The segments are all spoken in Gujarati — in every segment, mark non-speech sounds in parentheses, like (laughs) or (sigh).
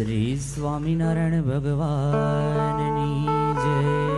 શ્રી સ્વામિનારાયણ ભગવાનની જય હે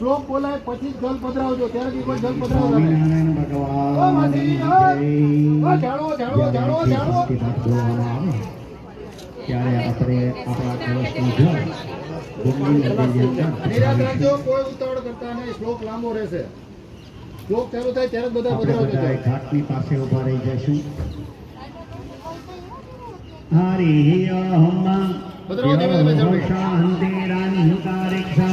શ્લોક બોલાય પછી જલ પધરાવજો. ત્યારે બી જલ પધરાવજો ત્યારે આપણે આપણા રાખજો કોઈ ઉતાવળ કરતા નહીં. શ્લોક લાંબો રહેશે. શ્લોક ચાલુ થાય ત્યારે બધા પધરાવજો ઘાટની પાસે ઊભા રહી જશું હરિ ઓમ ભદ્રો ધીમે ધીમે ચાલો. શાંતિરંકારિક સંગો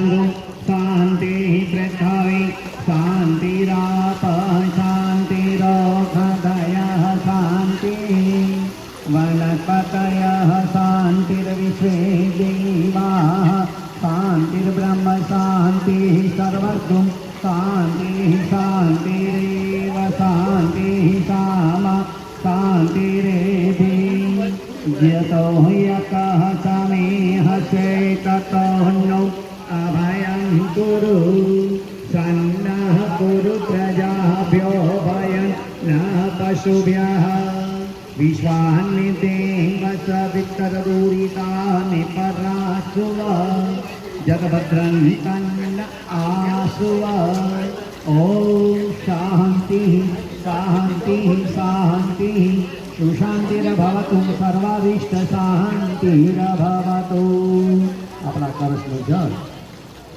शान्तिर्ब्रह्म शान्तिः सर्वं शान्तिः शान्तिरेव शान्तिः साम शान्तिरेधि। यतो यतः समेह चेत अभयं कुरु सन्नः कुरु प्रजाभ्यो भयं नः पशुभ्यः। विश्वान्निदेव च वितररूरितानि परासु जगभद्रं कन्न आसुव ॐ शान्तिः शान्तिः शान्तिः સુશાંતિરભવતુ સર્વાભીષ્ટશાંતિરભવતુ આપણા કળશનું જળ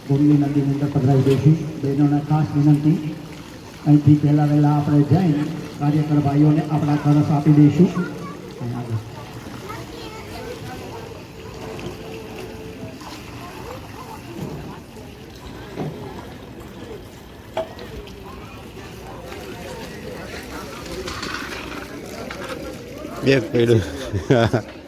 ગુમની નદીની અંદર પધરાવી દઈશું બહેનોને ખાસ વિનંતી અહીંથી પહેલાં વહેલા આપણે જઈને કાર્યકર ભાઈઓને આપણા કળશ આપી દઈશું અહીં આગળ એક પડ્યું (laughs)